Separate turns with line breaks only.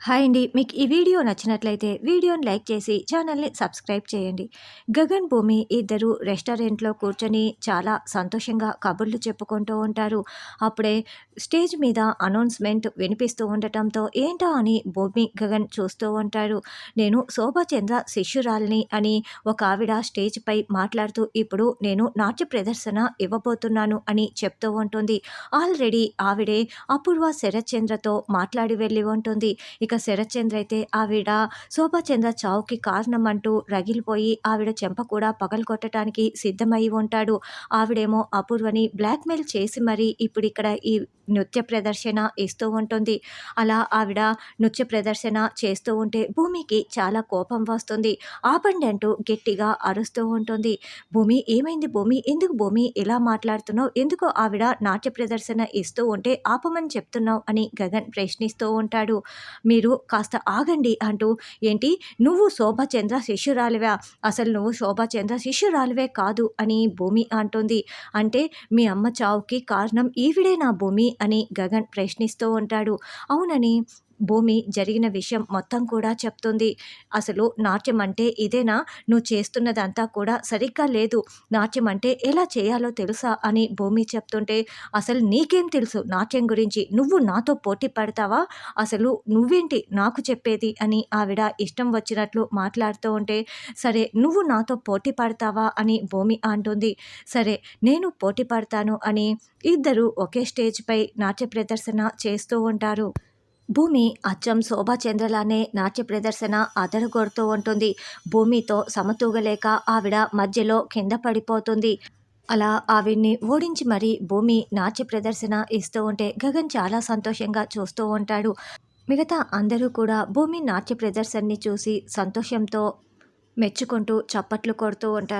Hi అండి. మీకు ఈ వీడియో నచ్చినట్లయితే వీడియోని లైక్ చేసి ఛానల్ని సబ్స్క్రైబ్ చేయండి. గగన్ భూమి ఇద్దరు రెస్టారెంట్లో కూర్చొని చాలా సంతోషంగా కబుర్లు చెప్పుకుంటూ ఉంటారు. అప్పుడే స్టేజ్ మీద అనౌన్స్మెంట్ వినిపిస్తూ ఉండటంతో ఏంటా అని భూమి గగన్ చూస్తూ ఉంటారు. నేను శోభాచంద్ర శిష్యురాలిని అని ఒక ఆవిడ స్టేజ్పై మాట్లాడుతూ ఇప్పుడు నేను నాట్య ప్రదర్శన ఇవ్వబోతున్నాను అని చెప్తూ ఉంటుంది. ఆల్రెడీ ఆవిడే అపూర్వ శరత్చంద్రతో మాట్లాడి వెళ్ళి ఉంటుంది. ఇక శరత్చంద్ర అయితే ఆవిడ శోభాచంద్ర చావుకి కారణం అంటూ రగిలిపోయి ఆవిడ చెంప కూడా పగలు కొట్టడానికి సిద్ధమై ఉంటాడు. ఆవిడేమో అపూర్వని బ్లాక్మెయిల్ చేసి మరీ ఇప్పుడు ఇక్కడ ఈ నృత్య ప్రదర్శన ఇస్తూ ఉంటుంది. అలా ఆవిడ నృత్య ప్రదర్శన చేస్తూ ఉంటే భూమికి చాలా కోపం వస్తుంది. ఆపండి అంటూ గట్టిగా అరుస్తూ ఉంటుంది. భూమి ఏమైంది భూమి? ఎందుకు భూమి ఇలా మాట్లాడుతున్నావు? ఎందుకు ఆవిడ నాట్య ప్రదర్శన ఇస్తూ ఉంటే ఆపమని చెప్తున్నావు అని గగన్ ప్రశ్నిస్తూ ఉంటాడు. మీరు కాస్త ఆగండి అంటూ ఏంటి? నువ్వు శోభాచంద్ర శిష్యురాలివా? అసలు నువ్వు శోభాచంద్ర శిష్యురాలివే కాదు అని భూమి అంటుంది. అంటే మీ అమ్మ చావుకి కారణం ఈవిడే నా భూమి అని గగన్ ప్రశ్నిస్తూ ఉంటాడు. అవునని భూమి జరిగిన విషయం మొత్తం కూడా చెప్తుంది. అసలు నాట్యం అంటే ఇదేనా? నువ్వు చేస్తున్నదంతా కూడా సరిగ్గా లేదు. నాట్యం అంటే ఎలా చేయాలో తెలుసా? అని భూమి చెప్తుంటే అసలు నీకేం తెలుసు? నాట్యం గురించి నువ్వు నాతో పోటీ పడతావా? అసలు నువ్వేంటి నాకు చెప్పేది? అని ఆవిడ ఇష్టం వచ్చినట్లు మాట్లాడుతూ ఉంటే సరే నువ్వు నాతో పోటీ పడతావా? అని భూమి అంటుంది. సరే నేను పోటీ పడతాను అని ఇద్దరు ఒకే స్టేజ్పై నాట్య ప్రదర్శన చేస్తూ ఉంటారు. భూమి అచ్చం శోభాచంద్రలానే నాట్య ప్రదర్శన అదరగొడుతూ ఉంటుంది. భూమితో సమతూగలేక ఆవిడ మధ్యలో కింద పడిపోతుంది. అలా ఆవిడ్ని ఓడించి మరీ భూమి నాట్య ప్రదర్శన ఇస్తూ ఉంటే గగన్ చాలా సంతోషంగా చూస్తూ ఉంటాడు. మిగతా అందరూ కూడా భూమి నాట్య ప్రదర్శనని చూసి సంతోషంతో మెచ్చుకుంటూ చప్పట్లు కొడుతూ ఉంటారు.